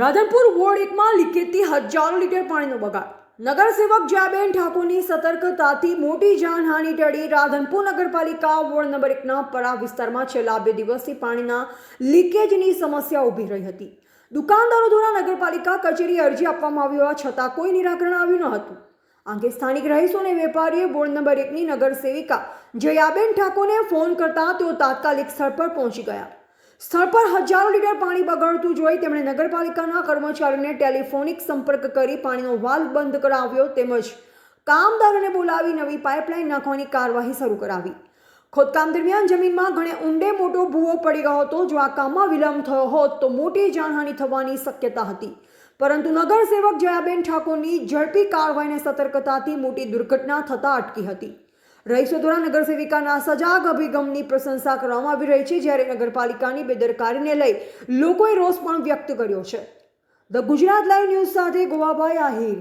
Radhanpur ward એકમાં લીકેજથી હજારો litre પાણીનો બગાડ. નગરસેવક જયાબેન ઠાકોરની સતર્કતાથી મોટી જાનહાનિ ટળી રાધનપુર નગરપાલિકા વોર્ડ નંબર એકના પરા વિસ્તારમાં છેલ્લા બે દિવસથી પાણીના લીકેજની સમસ્યા ઊભી રહી હતી. દુકાનદારો દ્વારા નગરપાલિકા કચેરી અરજી આપવામાં આવી હોવા છતાં કોઈ નિરાકરણ આવ્યું ન હતું. અંગે સ્થાનિક રહીશો અને વેપારીએ બોર્ડ નંબર એકની નગરસેવિકા જયાબેન ઠાકોરને ફોન કરતા તેઓ તાત્કાલિક સ્થળ પર પહોંચી ગયા. સ્થળ પર હજારો લીટર પાણી બગડતું જોઈ તેમણે નગરપાલિકાના કર્મચારીને ટેલિફોનિક સંપર્ક કરી પાણીનો વાલ્વ બંધ કરાવ્યો તેમજ કામદારોને બોલાવી નવી પાઇપલાઇન નાખવાની કાર્યવાહી શરૂ કરાવી. ખોદકામ દરમિયાન જમીનમાં ઘણે ઊંડે મોટો ભૂવો પડી ગયો હતો. જો આ કામમાં વિલંબ થયો હોત તો મોટી જાનહાનિ થવાની શક્યતા હતી. પરંતુ નગરસેવક જયાબેન ઠાકોરની ઝડપી કાર્યવાહીને સતર્કતાથી મોટી દુર્ઘટના થતાં અટકી હતી. રહીશો દ્વારા નગરસેવિકાના સજાગ અભિગમની પ્રશંસા કરવામાં આવી રહી છે, જ્યારે નગરપાલિકાની બેદરકારીને લઈ લોકોએ રોષ પણ વ્યક્ત કર્યો છે. ધ ગુજરાત લાઈવ ન્યૂઝ સાથે ગોવાભાઈ આહિર.